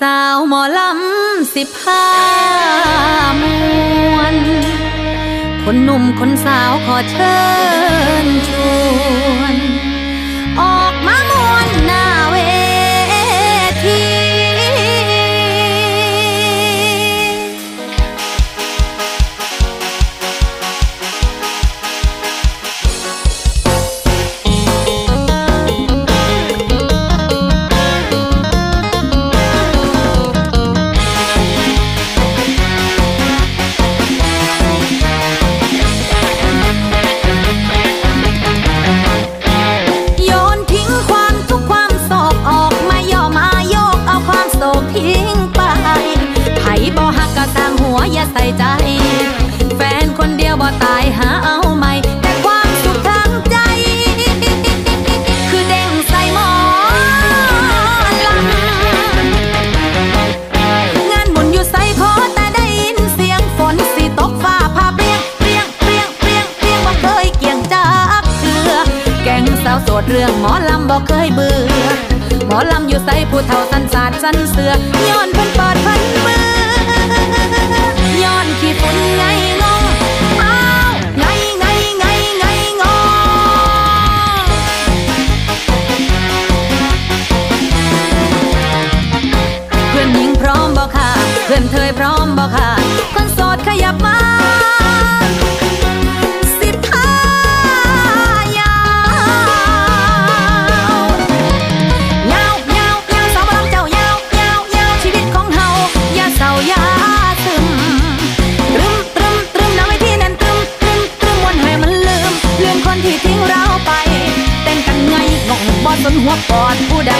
สาวหมอลำสิบห้ามวน คนหนุ่มคนสาวขอเชิญชวน ทิ้งไปไผบ่หักก็สร้างหัวอย่าใส่ใจ แฟนคนเดียวบ่ตายหาเอาใหม่แต่ความสุขทางใจ คือเด้งใส่หมอลำงานบุญอยู่ใส่ขอแต่ได้ยินเสียงฝนสิตกฟ้าผ่าเปรียงเปรียงเปรียงเปรียงเปรียงบ่เคยเกี่ยงจากเถือแก๊งสาวโสดเรื่องหมอลำบ่เคยเบื่อ หมอลำอยู่ใส่ผู้เฒ่าสันสาดสันเสือย้อนเพิ่นปิดเพิ่นมือย้อนขี้ฝุ่นไงงงอ้าวไงไงไงไงงอเพื่อนหญิงพร้อมบอกค่ะ เพื่อนเธยพร้อมบอกค่ะ คนโสดขยับมา สนหัวปอดผู้ใด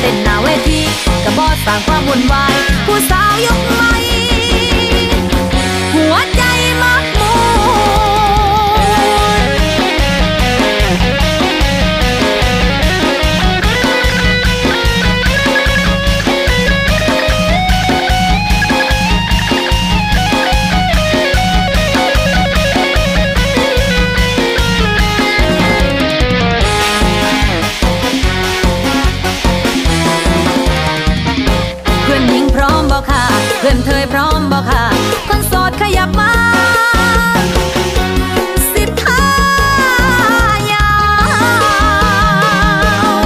เต้นหน้าเวทีกับบอดสร้างความวุ่นวายผู้สาวยุคใหม่ เพื่อนเธยพร้อมบอกค่ะ คนโสดขยับมาสิบห้ายาว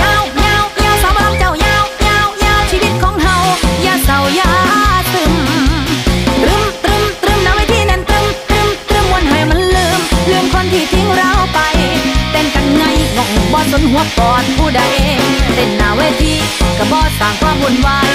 ยาวยาวยาวสาวเราเจ้ายาวยาวยาวชีวิตของเฮาอย่าเศร้าอย่าซึมตรึมตรึมตรึมน้ำไว้ที่นั่นตรึมตรึมตรึมวันให้มันลืมลืมคนที่ทิ้งเราไปเต้นกันไงงงบอสนหัวปอดผู้ใดเต้นหน้าเวทีกับบอสสร้างความวุ่นวาย